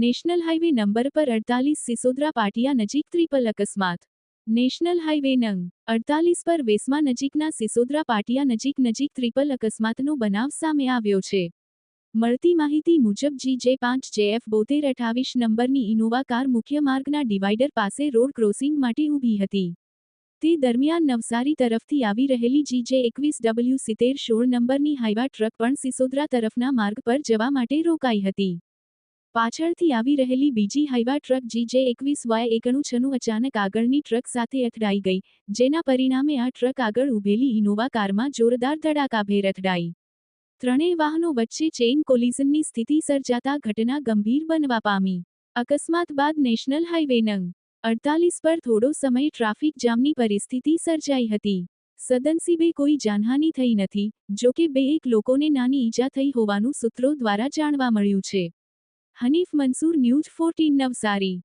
National highway number પર અડતાલીસ સિસોદરા પાટિયા નજીક ત્રિપલ અકસ્માત. નેશનલ હાઈવે નંગ, અડતાલીસ પર વેસમા નજીકના સિસોદરા પાટિયા નજીક નજીક ત્રિપલ અકસ્માતનો બનાવ સામે આવ્યો છે. મળતી માહિતી મુજબ જી જે પાંચ જેએફ બોતેર અઠાવીસ નંબરની ઇનોવા કાર મુખ્ય માર્ગના ડિવાઈડર પાસે રોડ ક્રોસિંગ માટે ઊભી હતી. તે દરમિયાન નવસારી તરફથી આવી રહેલી જી જે એકવીસ ડબલ્યુ સિત્તેર સોળ નંબરની હાઈવા ટ્રક પણ સિસોદરા તરફના માર્ગ પર જવા માટે રોકાઈ હતી. પાછળથી આવી રહેલી બીજી હાઈવા ટ્રક જી જે એકવીસ વાય એકણું છનું અચાનક આગળની ટ્રક સાથે અથડાઈ ગઈ, જેના પરિણામે આ ટ્રક આગળ ઊભેલી ઇનોવા કારમાં જોરદાર ધડાકાભેર અથડાઈ. ત્રણેય વાહનો વચ્ચે ચેઇન કોલિઝનની સ્થિતિ સર્જાતા ઘટના ગંભીર બનવા પામી. અકસ્માત બાદ નેશનલ હાઈવે નંગ અડતાલીસ પર થોડો સમય ટ્રાફિક જામની પરિસ્થિતિ સર્જાઈ હતી. સદનસીબે કોઈ જાનહાની થઈ નથી, જોકે બે એક લોકોને નાની ઈજા થઈ હોવાનું સૂત્રો દ્વારા જાણવા મળ્યું છે. Hanif Mansoor news fourteen Navsari